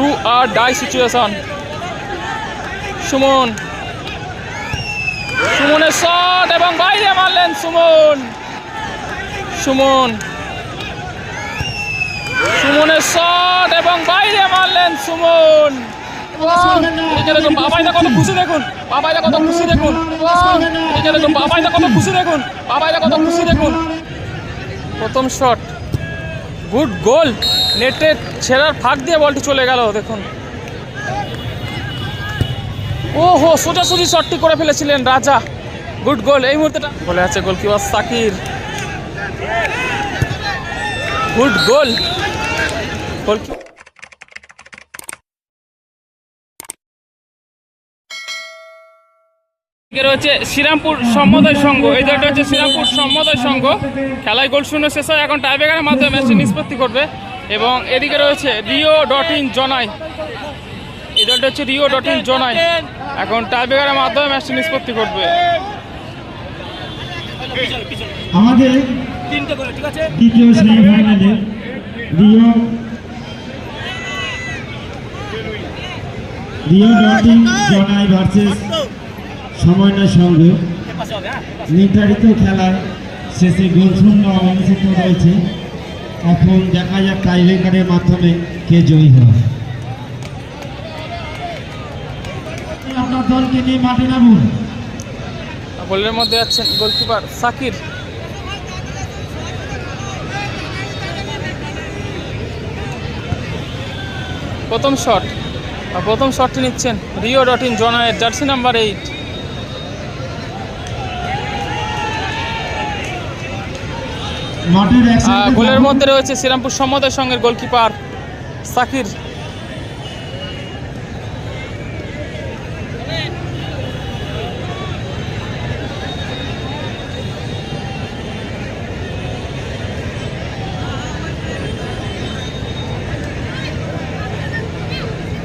Do or die situation. Suman. সুমনের shot এবং বাইরে মারলেন সুমন। সুমন। সুমনের শট এবং বাইরে মারলেন সুমন। দেখুন। দেখুন। দেখুন। দেখুন। প্রথম শট। গুড গোল। নেটে ছেঁড়ার ফাঁক দিয়ে বলটি চলে গেল, দেখুন। ও হো সোজাসুজি শটটি করে ফেলেছিলেন রাজা। গুড গোল এই মুহূর্তে বলে আছে গোলকিপার সাকির। গুড গোল এদিকে রয়েছে শ্রীরামপুর সম্মোদয় সংঘ। এই দলটা হচ্ছে শ্রীরামপুর সম্মোদয় সংঘ। খেলায় গোল শূন্য শেষ হয়, এখন টাইব্রেকারের মাধ্যমে ম্যাচটি নিষ্পত্তি করবে এবং এদিকে রয়েছে রিও ডট ইন জনাই। এই দলটা হচ্ছে রিও ডট ইন জনাই। এখন টাইব্রেকারের মাধ্যমে ম্যাচটি নিষ্পত্তি করবে আমাদের তৃতীয় সেমিফাইনালে রিও রিও ডটিং জনাই ভার্সেস সমন্বয় সংঘ। নির্ধারিত খেলায় শেষে গোল শূন্য অবস্থিত রয়েছে। এখন দেখা যাক টাইব্রেকারের মাধ্যমে কে জয়ী হয়। আপনার দলকে নিয়ে মাঠে নামুন। গোলের মধ্যে আছেন গোলকিপার সাকির। প্রথম শট প্রথম শটটি নিচ্ছেন রিও ডট ইন জনায়ের জার্সি নাম্বার এইট মাঠের এক সাইডে গোলের মধ্যে রয়েছে শ্রীরামপুর সমুদয় সঙ্গের গোলকিপার সাকির।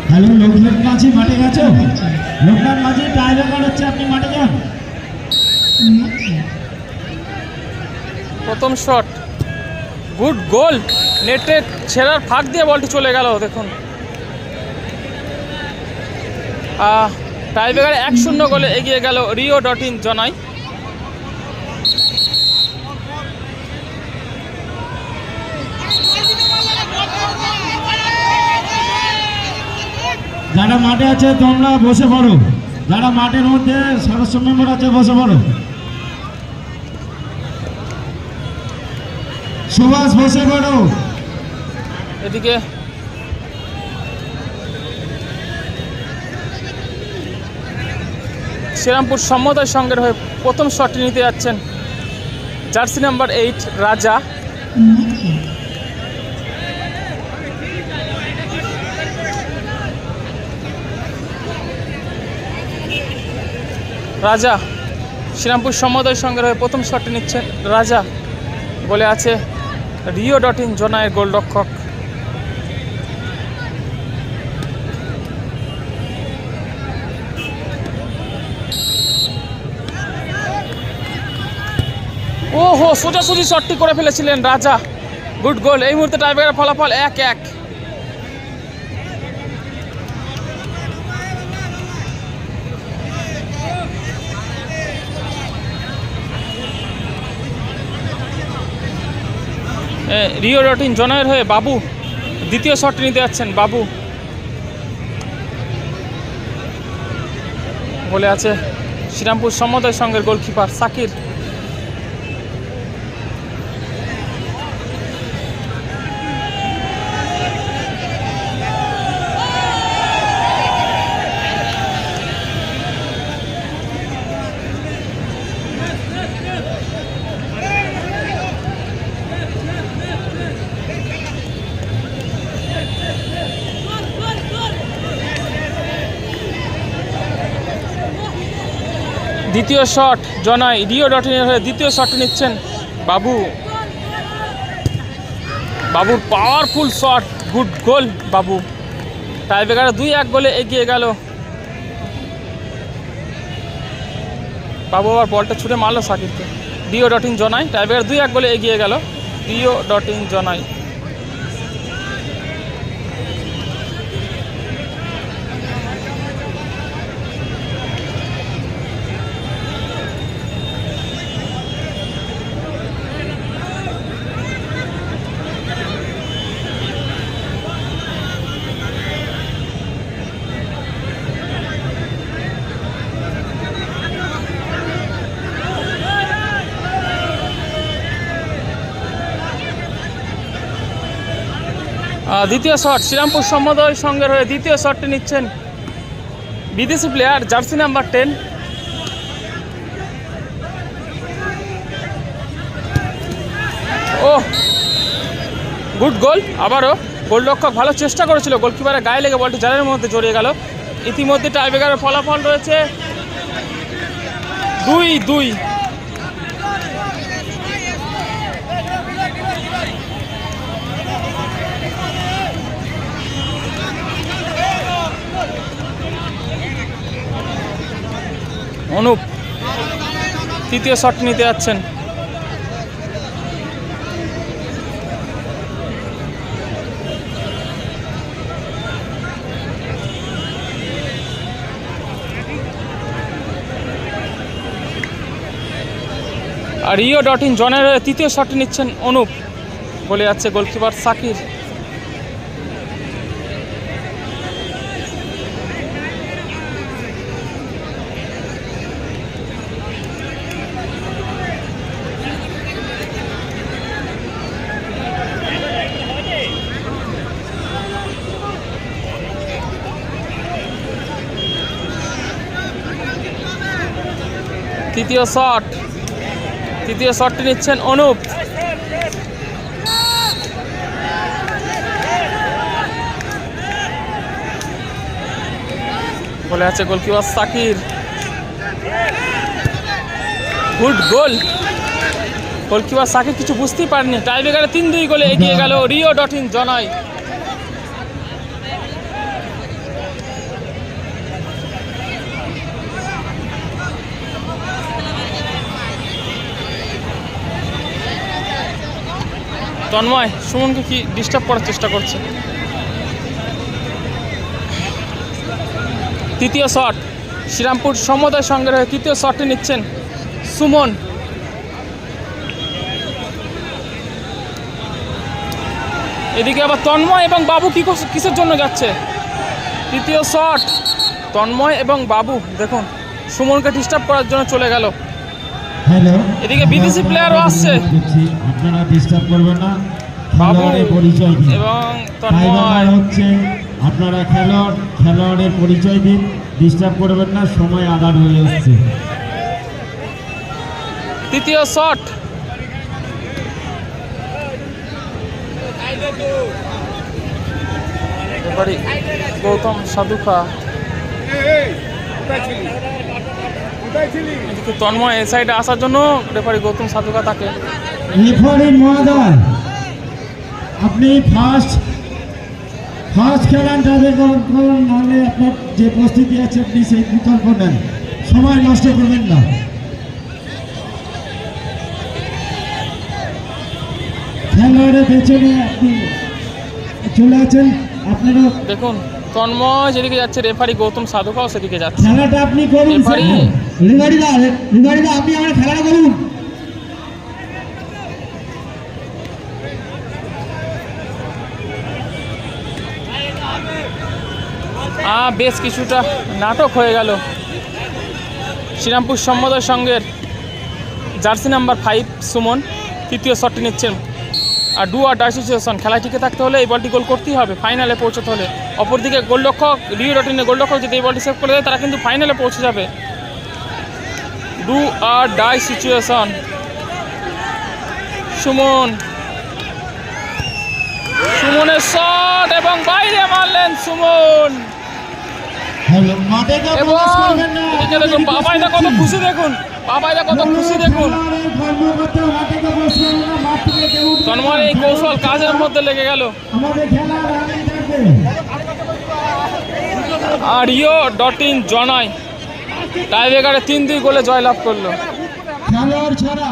হ্যালো লোকনাথ মাঝি মাঠে গেছো লোকনাথ মাঝি টাইব্রেকার হচ্ছে আপনি মাঠে যান? প্রথম শট গুড গোল নেটে ছেঁড়ার ফাঁক দিয়ে বলটি চলে গেল, দেখুন। টাইব্রেকারে এক শূন্য গোলে এগিয়ে গেল রিও ডট ইন জনাই। যারা মাঠে আছে তোমরা বসে পড়ো। যারা মাঠের মধ্যে সদস্য মেম্বার আছে, বসে পড়ো। সুভাষ বসে পড়ো এদিকে। শ্রীরামপুর সমুদয় সঙ্গের হয়ে প্রথম শটটি নিতে যাচ্ছেন জার্সি নাম্বার এইট রাজা। রাজা, শ্রীরামপুর সমুদয় সঙ্গের হয়ে প্রথম শটটি নিচ্ছেন রাজা বলে আছে রিও ডট ইন, জোনায়ের গোলরক্ষক। হো সোজাসুজি শটটি করে ফেলেছিলেন রাজা। গুড গোল এই মুহূর্তে টাইব্রেকার ফলাফল এক এক। রিও রটিন জনয়ের হয়ে বাবু, দ্বিতীয় শট নিতে যাচ্ছেন বাবু। বলে আছে শ্রীরামপুর সমদয় সঙ্গের গোলকিপার সাকির। দ্বিতীয় শট জনাই, রিও ডটিনের হয়ে দ্বিতীয় শট নিচ্ছেন বাবু। বাবুর পাওয়ারফুল শট গুড গোল বাবু। টাইব্রেকারে দুই এক গোলে এগিয়ে গেল। বাবু আবার বলটা ছুটে মারলো সাকিবকে। ডিও ডট জনাই টাইব্রেকার দুই এক গোলে এগিয়ে গেল। ডিও ডট ইন জনাই। দ্বিতীয় শট, শ্রীরামপুর সম্মদয় সঙ্গের হয়ে দ্বিতীয় শটটি নিচ্ছেন বিদেশি প্লেয়ার জার্সি নাম্বার টেন ও গুড গোল আবারও গোলরক্ষক ভালো চেষ্টা করেছিল গোলকিপারের গায়ে লেগে বলটি জালের মধ্যে জড়িয়ে গেল। ইতিমধ্যে টাইব্রেকারের ফলাফল রয়েছে দুই দুই অনুপ তৃতীয় শট নিতে যাচ্ছেন। আর ইও ডট ইন জনের তৃতীয় শটটি নিচ্ছেন অনুপ, বলে যাচ্ছে গোলকিপার সাকির। তৃতীয় শট। তৃতীয় শটটি নিচ্ছেন অনুপ। বলে আছে goalkeeper Sakir. Good goal. Goalkeeper Sakir কিছু বুঝতেই পারেনি টাইব্রেকারে তিন দুই গোলে এগিয়ে গেল রিও ডট ইন তন্ময়, সুমনকে কি ডিস্টার্ব করার চেষ্টা করছে? তৃতীয় শট শ্রীরামপুর সমুদয় সঙ্গের হয়ে তৃতীয় শটটি নিচ্ছেন সুমন। এদিকে আবার তন্ময় এবং বাবু কি কস- কিসের জন্য যাচ্ছে? তৃতীয় শট তন্ময় এবং বাবু, দেখুন, সুমনকে ডিস্টার্ব করার জন্য চলে গেল। হ্যালো এদিকে বিদেশি প্লেয়ারও আসছে। আপনারা ডিস্টার্ব করবেন না। খেলোয়াড়ের পরিচয় দিন। এবং তন্ময়। হচ্ছে আপনারা খেলোয়াড় খেলোয়াড়ের পরিচয় দিন। ডিস্টার্ব করবেন না সময় আদার হয়ে এসছে। তৃতীয় শট গৌতম সাধুকা তন্ময় এই সাইডে আসার জন্য রেফারি গৌতম সাধুকা তাকে রেফারি মহোদয় আপনি ফার্স্ট ফার্স্ট খেলান যাদের করুন নাহলে আপনার যে প্রস্তুতি আছে আপনি সেই বিকল্প নেন সময় নষ্ট করবেন না। খেলোয়াড়ের পেছনে আপনি চলে আছেন আপনারা দেখুন তন্ময় যেদিকে যাচ্ছে রেফারি গৌতম সাধুকাও সেদিকে যাচ্ছে। খেলাটা আপনি করুন রেফারি। আপনি আমার খেলাটা করুন বেশ কিছুটা নাটক হয়ে গেল। শ্রীরামপুর সম্মদয় সঙ্গের জার্সি নাম্বার ফাইভ সুমন তৃতীয় শটটি নিচ্ছেন। আর ডু আর ডাই সিচুয়েশন খেলায় টিকে থাকতে হলে এই বলটি গোল করতেই হবে, ফাইনালে পৌঁছতে হলে। অপরদিকে গোলরক্ষক, রিও রটিনে গোলরক্ষক যদি এই বলটি সেভ করে দেয়, তারা কিন্তু ফাইনালে পৌঁছে যাবে। Do or die situation. Suman. সুমনের শট এবং বাইরে মারলেন সুমন। দেখুন বাবাইদা কত খুশি দেখুন বাবাইদা কত খুশি দেখুন। কর্মকর্তা মাঠে তো প্রবেশ করবেন না মাঠ থেকে কেউ উঠবে না। তন্ময়ের এই কৌশল কাজের মধ্যে লেগে গেল। আর ইও ডট ইন জনাই। টাইব্রেকারে তিন দুই গোলে জয়লাভ করল। খেলোয়াড় ছাড়া